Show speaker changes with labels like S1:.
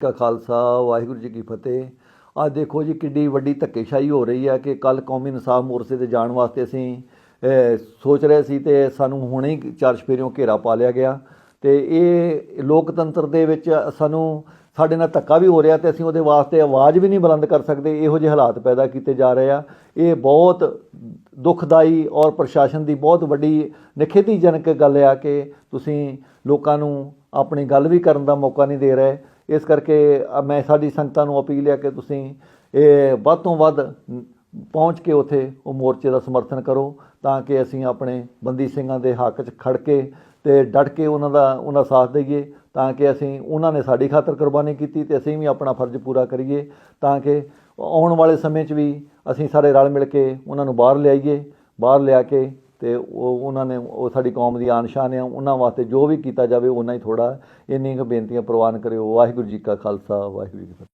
S1: ਕਾ ਖਾਲਸਾ, ਵਾਹਿਗੁਰੂ ਜੀ ਕੀ ਫਤਿਹ। ਅੱਜ ਦੇਖੋ ਜੀ, ਕਿੱਡੀ ਵੱਡੀ ਧੱਕੇਸ਼ਾਹੀ ਹੋ ਰਹੀ ਹੈ ਕਿ ਕੱਲ ਕੌਮੀ ਇਨਸਾਫ ਮੋਰਚੇ ਤੇ ਜਾਣ ਵਾਸਤੇ ਅਸੀਂ ਸੋਚ ਰਹੇ ਸੀ ਤੇ ਸਾਨੂੰ ਹੁਣੇ ਹੀ ਚਾਰ ਚਪੇਰਿਓਂ ਘੇਰਾ ਪਾ ਲਿਆ ਗਿਆ। ਤੇ ਇਹ ਲੋਕਤੰਤਰ ਦੇ ਵਿੱਚ ਸਾਨੂੰ ਸਾਡੇ ਨਾਲ ਧੱਕਾ ਵੀ ਹੋ ਰਿਹਾ ਤੇ ਅਸੀਂ ਉਹਦੇ ਵਾਸਤੇ ਆਵਾਜ਼ ਵੀ ਨਹੀਂ ਬੁਲੰਦ ਕਰ ਸਕਦੇ। ਇਹੋ ਜਿਹੇ ਹਾਲਾਤ ਪੈਦਾ ਕੀਤੇ ਜਾ ਰਹੇ ਆ। ਇਹ ਬਹੁਤ ਦੁਖਦਾਈ ਔਰ ਪ੍ਰਸ਼ਾਸਨ ਦੀ ਬਹੁਤ ਵੱਡੀ ਨਿਖੇਧੀਜਨਕ ਗੱਲ ਆ ਕਿ ਤੁਸੀਂ ਲੋਕਾਂ ਨੂੰ ਆਪਣੀ ਗੱਲ ਵੀ ਕਰਨ ਦਾ ਮੌਕਾ ਨਹੀਂ ਦੇ ਰਹੇ। ਇਸ ਕਰਕੇ ਮੈਂ ਸਾਡੀ ਸੰਗਤਾਂ ਨੂੰ ਅਪੀਲ ਹੈ ਕਿ ਤੁਸੀਂ ਇਹ ਵੱਧ ਤੋਂ ਵੱਧ ਪਹੁੰਚ ਕੇ ਉਥੇ ਉਹ ਮੋਰਚੇ ਦਾ ਸਮਰਥਨ ਕਰੋ ਤਾਂ ਕਿ ਅਸੀਂ ਆਪਣੇ ਬੰਦੀ ਸਿੰਘਾਂ ਦੇ ਹੱਕ 'ਚ ਖੜ ਕੇ ਤੇ ਡਟ ਕੇ ਉਹਨਾਂ ਦਾ, ਉਹਨਾਂ ਸਾਥ ਦਈਏ ਤਾਂ ਕਿ ਅਸੀਂ ਉਹਨਾਂ ਨੇ ਸਾਡੀ ਖਾਤਰ ਕੁਰਬਾਨੀ ਕੀਤੀ ਤੇ ਅਸੀਂ ਵੀ ਆਪਣਾ ਫਰਜ਼ ਪੂਰਾ ਕਰੀਏ ਤਾਂ ਕਿ ਆਉਣ ਵਾਲੇ ਸਮੇਂ 'ਚ ਵੀ ਅਸੀਂ ਸਾਰੇ ਰਲ ਮਿਲ ਕੇ ਉਹਨਾਂ ਨੂੰ ਬਾਹਰ ਲਿਆਈਏ, ਬਾਹਰ ਲਿਆ ਕੇ ਤੇ ਉਹ, ਉਹਨਾਂ ਨੇ, ਉਹ ਸਾਡੀ ਕੌਮ ਦੀ ਆਨ ਸ਼ਾਨ ਉਹਨਾਂ ਵਾਸਤੇ ਜੋ ਵੀ ਕੀਤਾ ਜਾਵੇ ਉਹਨਾਂ ਹੀ ਥੋੜਾ ਇੰਨੀ ਕੁ ਬੇਨਤੀਆਂ ਪ੍ਰਵਾਨ ਕਰਿਓ। ਵਾਹਿਗੁਰੂ ਜੀ ਕਾ ਖਾਲਸਾ, ਵਾਹਿਗੁਰੂ ਜੀ ਕੀ ਫਤਿਹ।